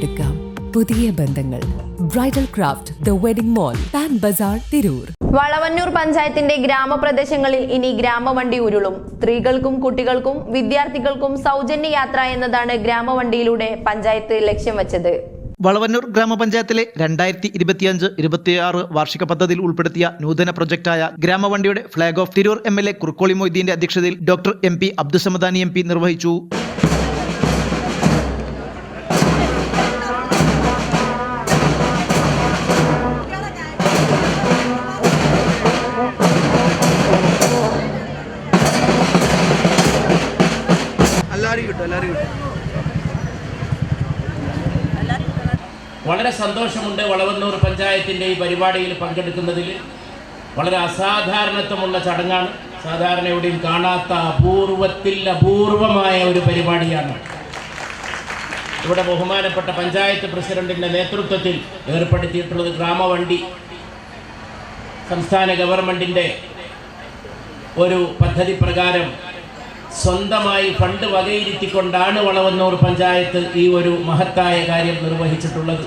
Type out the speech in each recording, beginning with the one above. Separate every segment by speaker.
Speaker 1: കെട്ടിപ്പടുക്കാം പുതിയ ബന്ധങ്ങൾ. Bridal craft the wedding mall Pan Bazar Tirur
Speaker 2: Valavannur പഞ്ചായത്തിന്റെ ഗ്രാമപ്രദേശങ്ങളിൽ ഇനി ഗ്രാമവണ്ടി ഉരുളും. സ്ത്രീകൾക്കും കുട്ടികൾക്കും വിദ്യാർത്ഥികൾക്കും സൗജന്യ യാത്ര എന്നതാണ് ഗ്രാമവണ്ടിയിലൂടെ പഞ്ചായത്ത് ലക്ഷ്യം വെച്ചത്.
Speaker 3: വളവന്നൂർ ഗ്രാമപഞ്ചായത്തിലെ രണ്ടായിരത്തി ഇരുപത്തിയഞ്ച് ഇരുപത്തിയാറ് വാർഷിക പദ്ധതിയിൽ ഉൾപ്പെടുത്തിയ നൂതന പ്രൊജക്റ്റായ ഗ്രാമവണ്ടിയുടെ flag off Tirur M L A Kurukkoli മൊയ്തീന്റെ അധ്യക്ഷതയിൽ doctor M P Abdussamadani M P നിർവഹിച്ചു.
Speaker 4: എല്ലാവരും കിട്ടും എല്ലാവരും കിട്ടും.
Speaker 5: വളരെ സന്തോഷമുണ്ട് വളവന്നൂർ പഞ്ചായത്തിന്റെ ഈ പരിപാടിയിൽ പങ്കെടുക്കുന്നതിൽ. വളരെ അസാധാരണത്വമുള്ള ചടങ്ങാണ്. സാധാരണ എവിടെയും കാണാത്ത അപൂർവത്തിൽ അപൂർവമായ ഒരു പരിപാടിയാണ്. ഇവിടെ ബഹുമാനപ്പെട്ട പഞ്ചായത്ത് പ്രസിഡന്റിന്റെ നേതൃത്വത്തിൽ ഏർപ്പെടുത്തിയിട്ടുള്ളത് ഗ്രാമവണ്ടി. സംസ്ഥാന ഗവൺമെന്റിന്റെ ഒരു പദ്ധതി പ്രകാരം സ്വന്തമായി ഫണ്ട് വകയിരുത്തിക്കൊണ്ടാണ് വളവന്നൂർ പഞ്ചായത്ത് ഈ ഒരു മഹത്തായ കാര്യം നിർവഹിച്ചിട്ടുള്ളത്.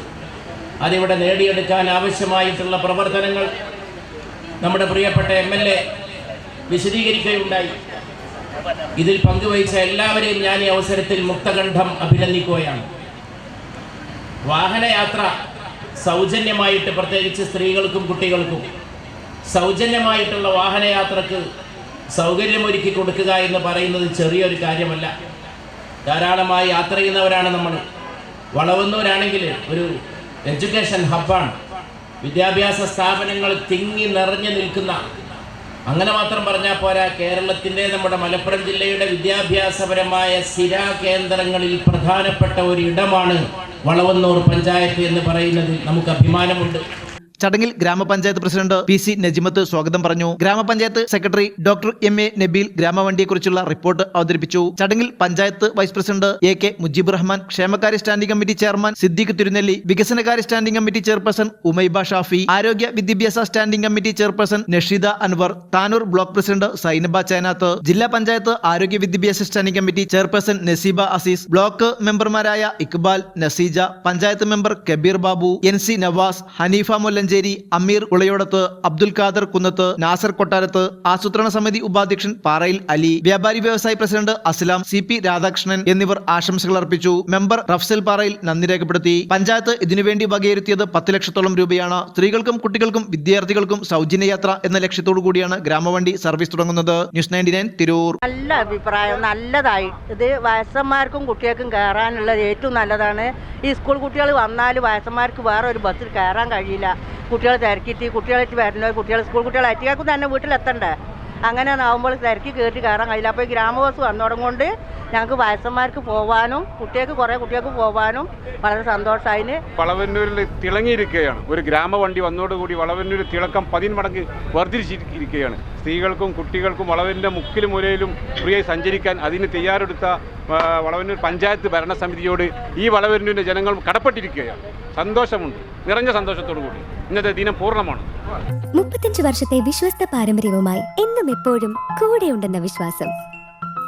Speaker 5: അതിവിടെ നേടിയെടുക്കാൻ ആവശ്യമായിട്ടുള്ള പ്രവർത്തനങ്ങൾ നമ്മുടെ പ്രിയപ്പെട്ട എം എൽ എ വിശദീകരിക്കുകയുണ്ടായി. ഇതിൽ പങ്കുവഹിച്ച എല്ലാവരെയും ഞാൻ ഈ അവസരത്തിൽ മുക്തകണ്ഠം അഭിനന്ദിക്കുകയാണ്. വാഹനയാത്ര സൗജന്യമായിട്ട് പ്രത്യേകിച്ച് സ്ത്രീകൾക്കും കുട്ടികൾക്കും സൗജന്യമായിട്ടുള്ള വാഹനയാത്രക്ക് സൗകര്യമൊരുക്കി കൊടുക്കുക എന്ന് പറയുന്നത് ചെറിയൊരു കാര്യമല്ല. ധാരാളമായി യാത്ര ചെയ്യുന്നവരാണ് നമ്മൾ വളവന്നൂരാണെങ്കിൽ ഒരു എഡ്യൂക്കേഷൻ ഹബ്ബാണ്. വിദ്യാഭ്യാസ സ്ഥാപനങ്ങൾ തിങ്ങി നിറഞ്ഞു നിൽക്കുന്ന. അങ്ങനെ മാത്രം പറഞ്ഞാൽ പോരാ കേരളത്തിന്റെ നമ്മുടെ മലപ്പുറം ജില്ലയുടെ വിദ്യാഭ്യാസപരമായ സ്ഥിരാ കേന്ദ്രങ്ങളിൽ പ്രധാനപ്പെട്ട ഒരു ഇടമാണ് വളവന്നൂർ പഞ്ചായത്ത് എന്ന് പറയുന്നതിൽ നമുക്ക് അഭിമാനമുണ്ട്.
Speaker 3: ചടങ്ങിൽ ഗ്രാമപഞ്ചായത്ത് പ്രസിഡന്റ് പി സി നജിമത്ത് സ്വാഗതം പറഞ്ഞു. ഗ്രാമപഞ്ചായത്ത് secretary doctor M A Nabeel ഗ്രാമവണ്ടിയെക്കുറിച്ചുള്ള റിപ്പോർട്ട് അവതരിപ്പിച്ചു. ചടങ്ങിൽ panchayat vice president A K Mujeeb Rahman ക്ഷേമകാര്യ standing committee chairman Siddique Thirunelli വികസനകാര്യ standing committee chairperson Umaiba Shafi ആരോഗ്യ വിദ്യാഭ്യാസ standing committee chairperson Nasheeda Anwar Tanur block president Sainaba Chenath ജില്ലാ പഞ്ചായത്ത് ആരോഗ്യ വിദ്യാഭ്യാസ standing committee chairperson Naseeba Azeez block മെമ്പർമാരായ Iqbal Naseeja panchayat member Kabeer Babu N C Navas Haneefa Mullancheri Ameer Ulayodath Abdul Khader Kunnath Nasar Kottarath ആസൂത്രണ സമിതി ഉപാധ്യക്ഷൻ പാറയിൽ അലി വ്യാപാരി വ്യവസായി പ്രസിഡന്റ് അസ്ലാം സി പി രാധാകൃഷ്ണൻ എന്നിവർ ആശംസകൾ അർപ്പിച്ചു. മെമ്പർ റഫ്സൽ പാറയിൽ നന്ദി രേഖപ്പെടുത്തി. പഞ്ചായത്ത് ഇതിനുവേണ്ടി വകയിരുത്തിയത് പത്ത് ലക്ഷത്തോളം രൂപയാണ്. സ്ത്രീകൾക്കും കുട്ടികൾക്കും വിദ്യാർത്ഥികൾക്കും സൗജന്യ യാത്ര എന്ന ലക്ഷ്യത്തോടു കൂടിയാണ് ഗ്രാമവണ്ടി സർവീസ് തുടങ്ങുന്നത്. News ninety nine Tirur.
Speaker 6: നല്ല അഭിപ്രായം നല്ലതായി. ഇത് വയസ്സന്മാർക്കും കുട്ടികൾക്കും കയറാനുള്ളത് ഏറ്റവും നല്ലതാണ്. ഈ സ്കൂൾ കുട്ടികൾ വന്നാൽ വയസ്സന്മാർക്ക് വേറെ ഒരു ബസ്സിൽ കയറാൻ കഴിയില്ല. കുട്ടികൾ തിരക്കിയിട്ട് കുട്ടികളായിട്ട് വരണോ കുട്ടികൾ സ്കൂൾ കുട്ടികളെ അറ്റിയാക്കും തന്നെ വീട്ടിലെത്തണ്ടേ? അങ്ങനെ ആകുമ്പോൾ തിരക്കി കയറ്റി കയറാൻ കഴിയില്ല. അപ്പോൾ ഈ ഗ്രാമബസ് വന്നോടം ഞങ്ങൾക്ക് വയസ്സന്മാർക്ക് പോവാനും കുട്ടികൾക്ക് കുറേ കുട്ടികൾക്ക് പോവാനും വളരെ സന്തോഷമായിന്
Speaker 7: വളവന്നൂരിൽ തിളങ്ങിയിരിക്കുകയാണ്. ഒരു ഗ്രാമവണ്ടി വന്നതോടുകൂടി വളവന്നൂർ തിളക്കം പതിന്മടങ്ങ് വർദ്ധിച്ചിരിക്കുകയാണ്. സ്ത്രീകൾക്കും കുട്ടികൾക്കും വളവിന്റെ മുക്കിലും മുലയിലും ഫ്രീയായി സഞ്ചരിക്കാൻ അതിന് തയ്യാറെടുത്ത വളവന്നൂർ പഞ്ചായത്ത് ഭരണസമിതിയോട് ഈ വളവന്നൂരിന്റെ ജനങ്ങൾ കടപ്പെട്ടിരിക്കുകയാണ്. സന്തോഷമുണ്ട്. നിറഞ്ഞ സന്തോഷത്തോടു കൂടി. ഇന്നത്തെ ദിനം പൂർണമാണ്.
Speaker 8: മുപ്പത്തഞ്ച് വർഷത്തെ വിശ്വസ്ത പാരമ്പര്യവുമായി എന്നും എപ്പോഴും കൂടെയുണ്ടെന്ന വിശ്വാസം.